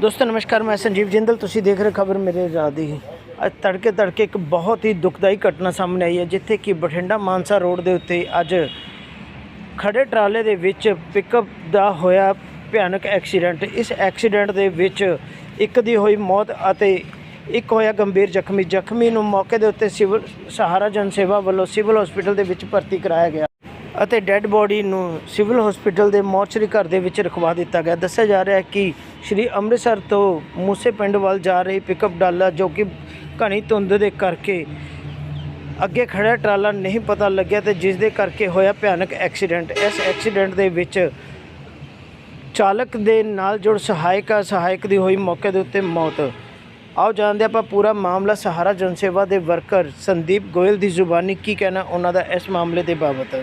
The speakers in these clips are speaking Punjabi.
ਦੋਸਤੋ, ਨਮਸਕਾਰ, ਮੈਂ ਸੰਜੀਵ ਜਿੰਦਲ। ਤੁਸੀਂ ਦੇਖ ਰਹੇ ਖਬਰ ਮੇਰੇ ਰਾਹ ਦੀ। ਅੱਜ ਤੜਕੇ ਤੜਕੇ ਇੱਕ ਬਹੁਤ ਹੀ ਦੁਖਦਾਈ ਘਟਨਾ ਸਾਹਮਣੇ ਆਈ ਹੈ, ਜਿੱਥੇ ਕਿ ਬਠਿੰਡਾ ਮਾਨਸਾ ਰੋਡ ਦੇ ਉੱਤੇ ਅੱਜ ਖੜੇ ਟਰਾਲੇ ਦੇ ਵਿੱਚ ਪਿਕਅਪ ਦਾ ਹੋਇਆ ਭਿਆਨਕ ਐਕਸੀਡੈਂਟ ਇਸ ਐਕਸੀਡੈਂਟ ਦੇ ਵਿੱਚ ਇੱਕ ਦੀ ਹੋਈ ਮੌਤ ਅਤੇ ਇੱਕ ਹੋਇਆ ਗੰਭੀਰ ਜ਼ਖਮੀ। ਜ਼ਖਮੀ ਨੂੰ ਮੌਕੇ ਦੇ ਉੱਤੇ ਸਿਵਲ ਸਹਾਰਾ ਜਨ ਸੇਵਾ ਵੱਲੋਂ ਸਿਵਲ ਹਸਪੀਟਲ ਦੇ ਵਿੱਚ ਭਰਤੀ ਕਰਾਇਆ ਗਿਆ। ਅਤੇ ਡੈੱਡ ਬੋਡੀ ਨੂੰ ਸਿਵਲ ਹਸਪੀਟਲ ਦੇ ਮੋਰਚਰੀ ਘਰ ਦੇ ਵਿੱਚ ਰਖਵਾ ਦਿੱਤਾ ਗਿਆ। ਦੱਸਿਆ ਜਾ ਰਿਹਾ ਹੈ ਕਿ ਸ਼੍ਰੀ ਅੰਮ੍ਰਿਤਸਰ ਤੋਂ ਮੂਸੇ ਪਿੰਡ ਵੱਲ ਜਾ ਰਹੀ ਪਿਕਅਪ ਡਾਲਾ ਜੋ ਕਿ ਘਣੀ ਧੁੰਦ ਦੇ ਕਰਕੇ ਅੱਗੇ ਖੜਾ ਟਰਾਲਾ ਨਹੀਂ ਪਤਾ ਲੱਗਿਆ ਤੇ ਜਿਸ ਦੇ ਕਰਕੇ ਹੋਇਆ ਭਿਆਨਕ ਐਕਸੀਡੈਂਟ ਇਸ ਐਕਸੀਡੈਂਟ ਦੇ ਵਿੱਚ ਚਾਲਕ ਦੇ ਨਾਲ ਜੁੜ ਸਹਾਇਕ ਸਹਾਇਕ ਦੀ ਹੋਈ ਮੌਕੇ ਦੇ ਉੱਤੇ ਮੌਤ। ਆਓ ਜਾਣਦੇ ਆਪਾਂ ਪੂਰਾ ਮਾਮਲਾ। ਸਹਾਰਾ ਜਨਸੇਵਾ ਦੇ ਵਰਕਰ ਸੰਦੀਪ ਗੋਇਲ ਦੀ ਜ਼ੁਬਾਨੀ ਕੀ ਕਹਿਣਾ, ਉਹਨਾਂ ਦਾ ਇਸ ਮਾਮਲੇ ਦੇ ਬਾਬਤ।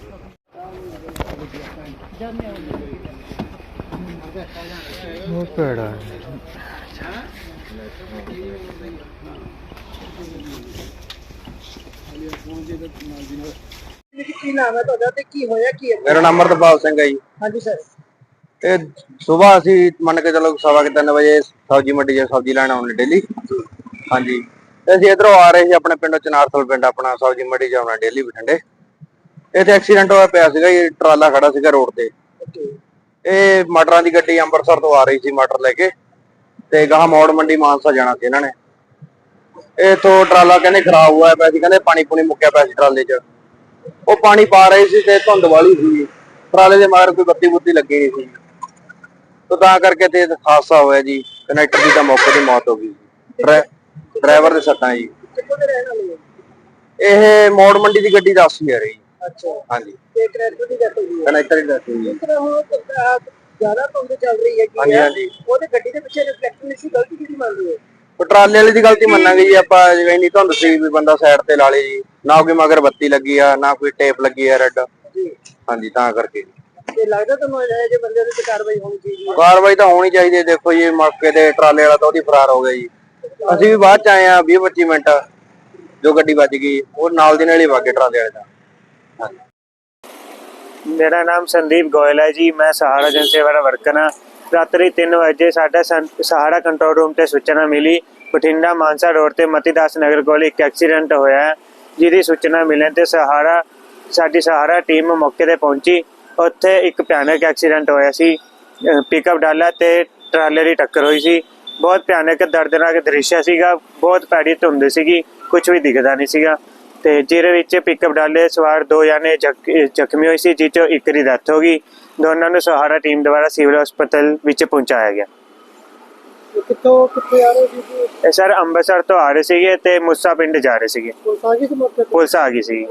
ਉਹ ਪੜਾ ਕੀ ਨਾਮ ਹੈ ਤੁਹਾਡਾ ਤੇ ਕੀ ਹੋਇਆ ਕੀ ਮੇਰਾ ਨਾਮ ਅਮਰਤਪਾਲ ਸਿੰਘ ਹੈ ਜੀ। ਹਾਂਜੀ ਸਰ। ਤੇ ਸਵੇਰ ਅਸੀਂ ਮੰਨ ਕੇ ਚੱਲੋ ਸਵਾ ਕੇ 3 ਵਜੇ ਸਬਜ਼ੀ ਮੰਡੀ 'ਚ ਸਬਜ਼ੀ ਲੈਣ ਆਉਂਦੇ ਡੇਲੀ। ਹਾਂਜੀ। ਤੇ ਅਸੀਂ ਇਧਰੋਂ ਆ ਰਹੇ ਸੀ ਆਪਣੇ ਪਿੰਡੋਂ ਚਨਾਰਥਲ ਪਿੰਡ ਆਪਣਾ ਸਬਜ਼ੀ ਮੰਡੀ 'ਚ ਆਉਣਾ ਡੇਲੀ ਬਠਿੰਡੇ। ਇੱਥੇ ਐਕਸੀਡੈਂਟ ਹੋਇਆ ਪਿਆ ਸੀਗਾ ਜੀ ਟਰਾਲਾ ਖੜਾ ਸੀਗਾ ਰੋਡ ਤੇ। ਇਹ ਮਟਰਾਂ ਦੀ ਗੱਡੀ ਅੰਮ੍ਰਿਤਸਰ ਤੋਂ ਆ ਰਹੀ ਸੀ ਮਟਰ ਲੈ ਕੇ ਤੇ ਗਾਹ ਮੌੜ ਮੰਡੀ ਮਾਨਸਾ ਜਾਣਾ ਸੀ ਇਹਨਾਂ ਨੇ। ਇਹ ਤੋਂ ਟਰਾਲਾ ਕਹਿੰਦੇ ਖਰਾਬ ਹੋਇਆ ਪਿਆ ਸੀ ਕਹਿੰਦੇ ਪਾਣੀ ਪੂਣੀ ਮੁੱਕਿਆ ਪਿਆ ਸੀ ਟਰਾਲੇ 'ਚ। ਉਹ ਪਾਣੀ ਪਾ ਰਹੇ ਸੀ ਤੇ ਧੁੰਦ ਵਾਲੀ ਸੀ। ਟਰਾਲੇ ਦੇ ਮਗਰ ਕੋਈ ਬੱਤੀ ਬੁੱਤੀ ਲੱਗੀ ਨਹੀਂ ਸੀ। ਤਾਂ ਤਾਂ ਕਰਕੇ ਤੇ ਹਾਦਸਾ ਹੋਇਆ ਜੀ ਕਨੈਕਟਰ ਦੀ ਤਾਂ ਮੌਕੇ ਤੇ ਮੌਤ ਹੋ ਗਈ। ਡਰਾ- ਡਰਾਈਵਰ ਦੇ ਸੱਟਾਂ ਜੀ। ਦੇ ਇਹ ਮੋੜ ਮੰਡੀ ਦੀ ਗੱਡੀ ਦੱਸ ਹੀ ਆ ਰਹੀ। ਅੱਛਾ। ਹਾਂਜੀ। ਤੇ ਕ੍ਰੈਡਿਟ ਦੀ ਗੱਲ ਹੋਈ ਹੈ। ਕਨੈਕਟਰ ਦੀ ਦੱਸ ਰਹੀ ਹੈ। ਇਸ ਤਰ੍ਹਾਂ ਹੁਣ ਅਹ, ਜ਼ਿਆਦਾ ਧੁੰਦ ਚੱਲ ਰਹੀ ਹੈ ਹਾਂਜੀ, ਕੀ ਹੈ। ਹਾਂਜੀ। ਉਹਦੇ ਗੱਡੀ ਦੇ ਪਿੱਛੇ ਰਿਫਲੈਕਟਰ ਨਹੀਂ ਸੀ ਗਲਤੀ ਕਿਹਦੀ ਮੰਨਦੇ ਹੋ ਉਹ ਟਰਾਲੇ ਵਾਲੇ ਦੀ ਗਲਤੀ ਮੰਨਾਂਗੇ ਜੀ ਆਪਾਂ ਜਿਵੇਂ ਇੰਨੀ ਧੁੰਦ ਸੀ ਵੀ ਬੰਦਾ ਸਾਈਡ ਤੇ ਲਾ ਲੇ ਜੀ। ਨਾ ਕੋਈ ਮਗਰ ਬੱਤੀ ਲੱਗੀ ਆ ਨਾ ਕੋਈ ਟੇਪ ਲੱਗੀ ਆ ਰੈੱਡ ਜੀ। ਹਾਂਜੀ ਤਾਂ ਕਰਕੇ ਤੇ ਲੱਗਦਾ ਤੁਹਾਨੂੰ ਇਹ ਜੇ ਬੰਦੇ ਦੇ ਤੇ ਕਾਰਵਾਈ ਹੋਣੀ ਚਾਹੀਦੀ ਹੈ। ਕਾਰਵਾਈ ਤਾਂ ਹੋਣੀ ਚਾਹੀਦੀ ਹੈ। ਦੇਖੋ ਜੀ ਮੌਕੇ ਤੇ ਟਰਾਲੇ ਵਾਲਾ ਤਾਂ ਉਹਦੀ ਫਰਾਰ ਹੋ ਗਿਆ ਜੀ। ਅਸੀਂ ਵੀ ਬਾਅਦ ਚ ਆਏ ਆ 20 25 ਮਿੰਟ ਜੋ ਗੱਡੀ ਵੱਜ ਗਈ ਉਹ ਨਾਲ ਦੀ ਨਾਲ ਹੀ ਵਾਗੇ ਟਰਾਲੇ ਵਾਲੇ ਦਾ ਮੇਰਾ ਨਾਮ ਸੰਦੀਪ ਗੋਇਲ ਹੈ ਜੀ, ਮੈਂ ਸਹਾਰਾ ਜਨ ਸੇਵਾ ਦਾ ਵਰਕਰ ਹਾਂ ਰਾਤਰੀ 3 ਵਜੇ ਸਾਡਾ ਸੰ- ਸਹਾਰਾ ਕੰਟਰੋਲ ਰੂਮ ਤੇ ਸੂਚਨਾ ਮਿਲੀ। ਬਠਿੰਡਾ ਮਾਨਸਾ ਰੋਡ ਤੇ ਮਤੀਦਾਸ ਨਗਰ ਕੋਲ ਇੱਕ ਐਕਸੀਡੈਂਟ ਹੋਇਆ ਹੈ, ਜਿਹਦੀ ਸੂਚਨਾ ਮਿਲਣ ਤੇ ਸਹਾਰਾ, ਸਾਡੀ ਸਹਾਰਾ ਟੀਮ ਮੌਕੇ ਤੇ ਪਹੁੰਚੀ। ਉੱਥੇ ਇੱਕ ਭਿਆਨਕ ਐਕਸੀਡੈਂਟ ਹੋਇਆ ਸੀ। ਪਿਕਅਪ ਡਾਲਾ ਤੇ ਟਰਾਲੇ ਦੀ ਟੱਕਰ ਹੋਈ ਸੀ। ਬਹੁਤ ਭਿਆਨਕ, ਦਰਦਨਾਕ ਦ੍ਰਿਸ਼ ਸੀਗਾ। ਬਹੁਤ ਭੈੜੀ ਧੁੰਦ ਸੀਗੀ। ਕੁਝ ਵੀ ਦਿਖਦਾ ਨਹੀਂ ਸੀਗਾ। ਤੇ ਜਿਹਦੇ ਵਿੱਚ ਪਿਕਅਪ ਡਾਲੇ ਸਵਾਰ ਦੋ ਜਾਨੇ ਜ਼ਖ- ਜ਼ਖਮੀ ਹੋਏ ਸੀ ਜਿਸ ਚੋਂ ਇੱਕ ਦੀ ਡੈਥ ਹੋ ਗਈ। ਦੋਨਾਂ ਨੂੰ ਸਹਾਰਾ ਟੀਮ ਦੁਆਰਾ ਸਿਵਲ ਹਸਪਤਾਲ ਵਿੱਚ ਪਹੁੰਚਾਇਆ ਗਿਆ। ਕਿੱਥੋਂ ਕਿੱਥੇ ਆ ਰਹੇ ਸੀ ਇਹ ਸਰ ਅੰਮ੍ਰਿਤਸਰ ਤੋਂ ਆ ਰਹੇ ਸੀਗੇ ਤੇ ਮੁੱਸਾ ਪਿੰਡ ਜਾ ਰਹੇ ਸੀਗੇ। ਕੋਈ ਸਾਜੀ ਦੇ ਮੌਕੇ ਪੁਲਿਸ ਆ ਗਈ ਸੀ।